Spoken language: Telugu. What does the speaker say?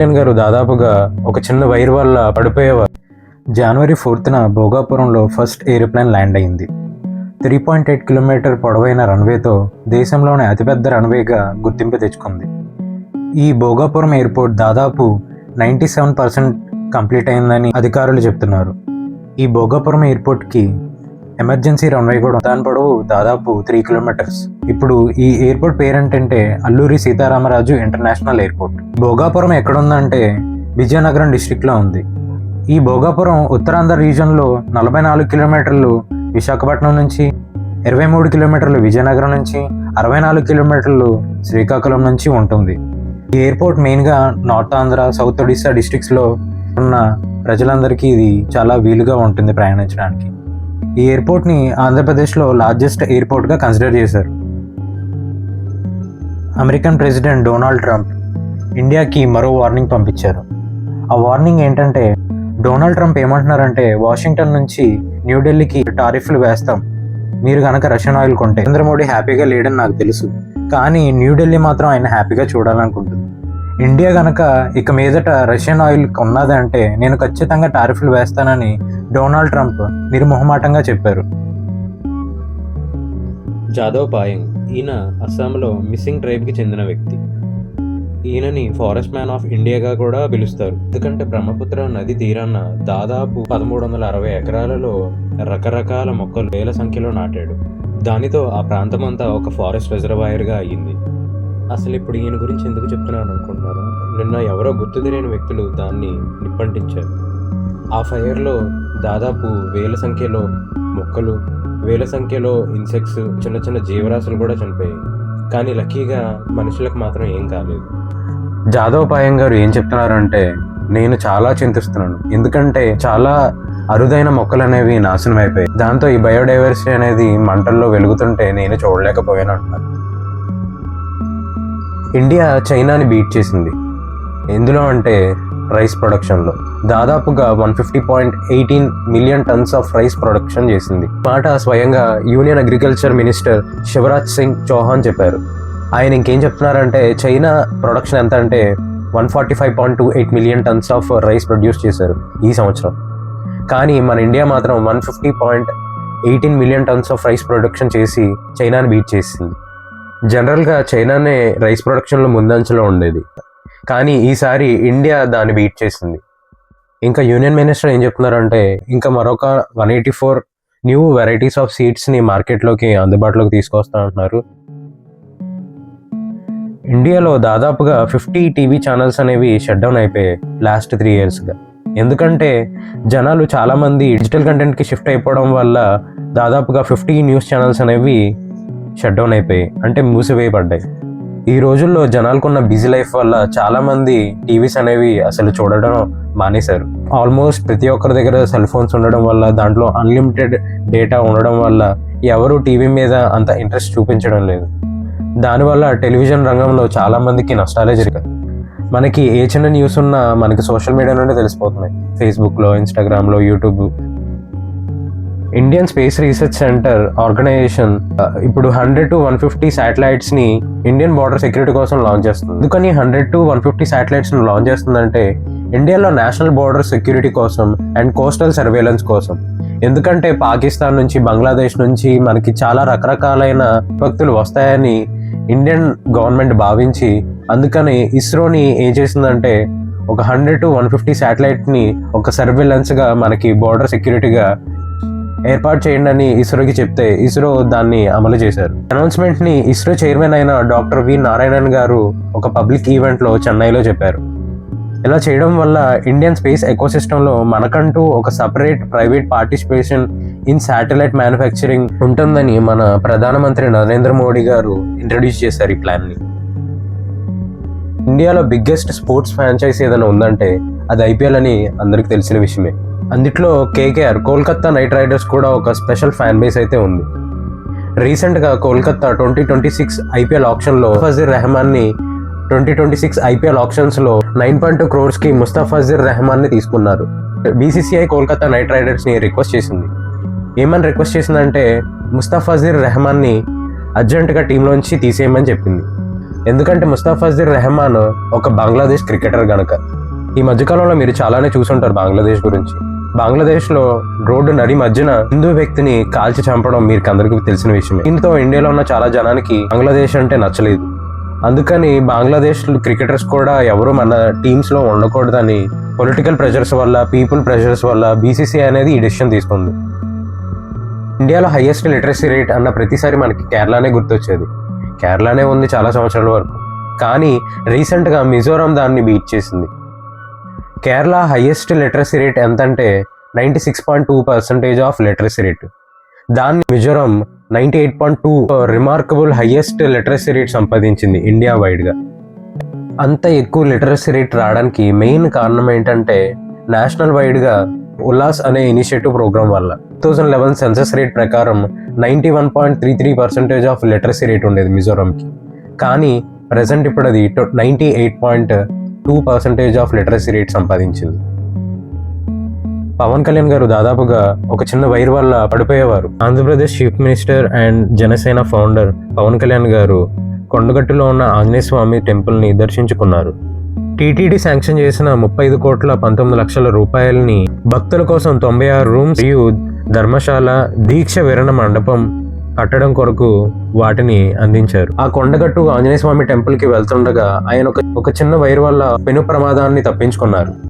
జగన్ గారు దాదాపుగా ఒక చిన్న వైర్ వల్ల పడిపోయేవారు. జనవరి ఫోర్త్న భోగాపురంలో ఫస్ట్ ఏరోప్లేన్ ల్యాండ్ అయింది. త్రీ పాయింట్ ఎయిట్ కిలోమీటర్ పొడవైన రన్వేతో దేశంలోనే అతిపెద్ద రన్వేగా గుర్తింపు తెచ్చుకుంది. ఈ భోగాపురం ఎయిర్పోర్ట్ దాదాపు నైంటీ సెవెన్ పర్సెంట్ కంప్లీట్ అయిందని అధికారులు చెప్తున్నారు. ఈ భోగాపురం ఎయిర్పోర్ట్కి ఎమర్జెన్సీ రన్వే కూడా దాని పొడవు దాదాపు త్రీ కిలోమీటర్స్ ఇప్పుడు ఈ ఎయిర్పోర్ట్ పేరేంటంటే అల్లూరి సీతారామరాజు ఇంటర్నేషనల్ ఎయిర్పోర్ట్. భోగాపురం ఎక్కడుందంటే విజయనగరం డిస్టిక్లో ఉంది. ఈ భోగాపురం ఉత్తరాంధ్ర రీజన్లో నలభై నాలుగు కిలోమీటర్లు విశాఖపట్నం నుంచి ఇరవై మూడు కిలోమీటర్లు విజయనగరం నుంచి అరవై నాలుగు కిలోమీటర్లు శ్రీకాకుళం నుంచి ఉంటుంది. ఈ ఎయిర్పోర్ట్ మెయిన్గా నార్త్ ఆంధ్ర సౌత్ ఒడిశా డిస్ట్రిక్ట్స్లో ఉన్న ప్రజలందరికీ ఇది చాలా వీలుగా ఉంటుంది ప్రయాణించడానికి. ఈ ఎయిర్పోర్ట్ని ఆంధ్రప్రదేశ్లో లార్జెస్ట్ ఎయిర్పోర్ట్గా కన్సిడర్ చేశారు. అమెరికన్ ప్రెసిడెంట్ డొనాల్డ్ ట్రంప్ ఇండియాకి మరో వార్నింగ్ పంపించారు. ఆ వార్నింగ్ ఏంటంటే డొనాల్డ్ ట్రంప్ ఏమంటున్నారంటే వాషింగ్టన్ నుంచి న్యూఢిల్లీకి టారిఫ్లు వేస్తాం. మీరు కనుక రష్యన్ ఆయిల్ కొంటే నరేంద్ర మోడీ హ్యాపీగా లేడని నాకు తెలుసు. కానీ న్యూఢిల్లీ మాత్రం ఆయన హ్యాపీగా చూడాలనుకుంటుంది. ఇండియా కనుక ఇక మీదట రష్యన్ ఆయిల్ కొన్నదంటే నేను ఖచ్చితంగా టారిఫ్లు వేస్తానని డొనాల్డ్ ట్రంప్ నిర్మొహమాటంగా చెప్పారు. జాదవ్ పాయింగ్ ఈయన అస్సాంలో మిస్సింగ్ ట్రైబ్కి చెందిన వ్యక్తి. ఈయనని ఫారెస్ట్ మ్యాన్ ఆఫ్ ఇండియాగా కూడా పిలుస్తారు. ఎందుకంటే బ్రహ్మపుత్ర నది తీరాన దాదాపు పదమూడు వందల అరవై ఎకరాలలో రకరకాల మొక్కలు వేల సంఖ్యలో నాటాడు. దానితో ఆ ప్రాంతం అంతా ఒక ఫారెస్ట్ రిజర్వాయర్గా అయ్యింది. అసలు ఇప్పుడు ఈయన గురించి ఎందుకు చెప్తున్నాను అనుకుంటున్నారా నిన్న ఎవరో గుర్తు తెలియని వ్యక్తులు దాన్ని నిప్పంటించారు. ఆ ఫైర్లో దాదాపు వేల సంఖ్యలో మొక్కలు వేల సంఖ్యలో ఇన్సెక్ట్స్ చిన్న చిన్న జీవరాశులు కూడా చనిపోయాయి. కానీ లక్కీగా మనుషులకు మాత్రం ఏం కాలేదు. జాదవ్ పాయం గారు ఏం చెప్తున్నారంటే నేను చాలా చింతిస్తున్నాను. ఎందుకంటే చాలా అరుదైన మొక్కలు అనేవి నాశనం అయిపోయాయి. దాంతో ఈ బయోడైవర్సిటీ అనేది మంటల్లో వెలుగుతుంటే నేను చూడలేకపోయాను అంటున్నాను ఇండియా చైనాని బీట్ చేసింది. ఎందులో అంటే రైస్ ప్రొడక్షన్లో దాదాపుగా one fifty point eighteen million tons of rice production చేసింది. మాట స్వయంగా union agriculture minister Shivraj Singh Chouhan చెప్పారు. ఆయన ఇంకేం చెప్తున్నారంటే చైనా ప్రొడక్షన్ ఎంత అంటే one forty five point two eight million tons of rice produce చేశారు ఈ సంవత్సరం. కానీ మన ఇండియా మాత్రం one fifty point eighteen million tons of rice production చేసి చైనాని బీట్ చేసింది. జనరల్గా చైనానే రైస్ ప్రొడక్షన్లో ముందంచలో ఉండేది. కానీ ఈసారి ఇండియా దాన్ని బీట్ చేసింది. ఇంకా యూనియన్ మినిస్టర్ ఏం చెప్తున్నారంటే ఇంకా మరొక one eighty four new varieties of సీడ్స్ని మార్కెట్లోకి అందుబాటులోకి తీసుకొస్తా అంటున్నారు. ఇండియాలో దాదాపుగా ఫిఫ్టీ టీవీ ఛానల్స్ అనేవి షట్ డౌన్ అయిపోయాయి లాస్ట్ త్రీ ఇయర్స్గా ఎందుకంటే జనాలు చాలామంది డిజిటల్ కంటెంట్కి షిఫ్ట్ అయిపోవడం వల్ల దాదాపుగా ఫిఫ్టీ న్యూస్ ఛానల్స్ అనేవి షట్ డౌన్ అయిపోయాయి. అంటే మూసివేయబడ్డాయి. ఈ రోజుల్లో జనాలకున్న బిజీ లైఫ్ వల్ల చాలామంది టీవీస్ అనేవి అసలు చూడడం మానేశారు. ఆల్మోస్ట్ ప్రతి ఒక్కరి దగ్గర సెల్ ఫోన్స్ ఉండడం వల్ల దాంట్లో అన్లిమిటెడ్ డేటా ఉండడం వల్ల ఎవరు టీవీ మీద అంత ఇంట్రెస్ట్ చూపించడం లేదు. దానివల్ల టెలివిజన్ రంగంలో చాలా మందికి నష్టాలే జరిగాయి. మనకి ఏ చిన్న న్యూస్ ఉన్నా మనకి సోషల్ మీడియా నుండి తెలిసిపోతున్నాయి. ఫేస్బుక్లో ఇన్స్టాగ్రామ్లో YouTube Indian space research centre organisation ఇప్పుడు హండ్రెడ్ టు వన్ ఫిఫ్టీ శాటిలైట్స్ని ఇండియన్ బార్డర్ సెక్యూరిటీ కోసం లాంచ్ చేస్తుంది. ఎందుకని హండ్రెడ్ టు వన్ ఫిఫ్టీ శాటిలైట్స్ని లాంచ్ చేస్తుందంటే ఇండియాలో నేషనల్ బార్డర్ సెక్యూరిటీ కోసం అండ్ కోస్టల్ సర్వేలెన్స్ కోసం. ఎందుకంటే పాకిస్తాన్ నుంచి బంగ్లాదేశ్ నుంచి మనకి చాలా రకరకాలైన విపత్తులు వస్తాయని ఇండియన్ గవర్నమెంట్ భావించి అందుకని ఇస్రోని ఏం చేసిందంటే ఒక హండ్రెడ్ టు వన్ ఫిఫ్టీ శాటిలైట్ని ఒక సర్వేలెన్స్గా మనకి బార్డర్ సెక్యూరిటీగా ఏర్పాటు చేయండి అని ఇస్రోకి చెప్తే ఇస్రో దాన్ని అమలు చేశారు. అనౌన్స్మెంట్ని ఇస్రో చైర్మన్ అయిన డాక్టర్ వి నారాయణన్ గారు ఒక పబ్లిక్ ఈవెంట్లో చెన్నైలో చెప్పారు. ఇలా చేయడం వల్ల ఇండియన్ స్పేస్ ఎకోసిస్టంలో మనకంటూ ఒక separate private participation in satellite manufacturing ఉంటుందని మన ప్రధానమంత్రి నరేంద్ర మోడీ గారు ఇంట్రడ్యూస్ చేశారు ఈ ప్లాన్ని. ఇండియాలో బిగ్గెస్ట్ స్పోర్ట్స్ ఫ్రాంచైజ్ ఏదైనా ఉందంటే అది ఐపీఎల్ అని అందరికీ తెలిసిన విషయమే. అందుట్లో కేకేఆర్ కోల్కత్తా నైట్ రైడర్స్ కూడా ఒక స్పెషల్ ఫ్యాన్ బేస్ అయితే ఉంది. రీసెంట్గా Kolkata twenty twenty six IPL ఆప్షన్లో ఫజీర్ రెహమాన్ని ట్వంటీ ట్వంటీ సిక్స్ ఐపీఎల్ ఆప్షన్స్లో నైన్ పాయింట్ టూ క్రోర్స్కి ముస్తాఫజీర్ రెహమాన్ని తీసుకున్నారు. బీసీసీఐ కోల్కతా నైట్ రైడర్స్ని రిక్వెస్ట్ చేసింది. ఏమని రిక్వెస్ట్ చేసిందంటే ముస్తాఫజీర్ రెహమాన్ని అర్జెంటుగా టీంలోంచి తీసేయమని చెప్పింది. ఎందుకంటే ముస్తాఫజీర్ రెహమాన్ ఒక బంగ్లాదేశ్ క్రికెటర్ గనక. ఈ మధ్యకాలంలో మీరు చాలానే చూసుంటారు బంగ్లాదేశ్ గురించి. బంగ్లాదేశ్లో రోడ్డు నడి మధ్యన హిందూ వ్యక్తిని కాల్చి చంపడం మీకు అందరికీ తెలిసిన విషయమే. దీంతో ఇండియాలో ఉన్న చాలా జనానికి బంగ్లాదేశ్ అంటే నచ్చలేదు. అందుకని బంగ్లాదేశ్ క్రికెటర్స్ కూడా ఎవరు మన టీమ్స్లో ఉండకూడదని పొలిటికల్ ప్రెషర్స్ వల్ల పీపుల్ ప్రెషర్స్ వల్ల బీసీసీ అనేది ఈ డెసిషన్ తీసుకుంది. ఇండియాలో హైయెస్ట్ లిటరసీ రేట్ అన్న ప్రతిసారి మనకి కేరళనే గుర్తొచ్చేది. కేరళనే ఉంది చాలా సంవత్సరాల వరకు. కానీ రీసెంట్గా మిజోరాం దాన్ని బీట్ చేసింది. కేరళ హైయెస్ట్ లిటరసీ రేట్ ఎంతంటే ninety six point two percentage of literacy rate దాన్ని Mizoram ninety eight point two remarkable highest literacy rate సంపాదించింది ఇండియా వైడ్గా అంత ఎక్కువ లిటరసీ రేట్ రావడానికి మెయిన్ కారణం ఏంటంటే నేషనల్ వైడ్గా ఉల్లాస్ అనే ఇనిషియేటివ్ ప్రోగ్రామ్ వల్ల. Two thousand eleven census rate ప్రకారం ninety one point three three percentage of literacy rate ఉండేది మిజోరాంకి. కానీ ప్రజెంట్ ఇప్పుడు అది ninety eight point two percentage of literacy rate సంపాదించింది. పవన్ కళ్యాణ్ గారు దాదాపుగా ఒక చిన్న వైర్ వల్ల పడిపోయేవారు. Andhra Pradesh chief minister and Janasena founder Pawan Kalyan గారు కొండగట్టులో ఉన్న ఆంజనేయ స్వామి టెంపుల్ని దర్శించుకున్నారు. టీటీడీ శాంక్షన్ చేసిన ముప్పై ఐదు కోట్ల పంతొమ్మిది లక్షల రూపాయలని భక్తుల కోసం తొంభై ఆరు రూమ్స్ మరియు ధర్మశాల దీక్ష విరణ మండపం కట్టడం కొరకు వాటిని అందించారు. ఆ కొండగట్టు ఆంజనేయ స్వామి టెంపుల్కి వెళ్తుండగా ఆయన ఒక ఒక చిన్న వైర్ వల్ల పెను ప్రమాదాన్ని తప్పించుకున్నారు.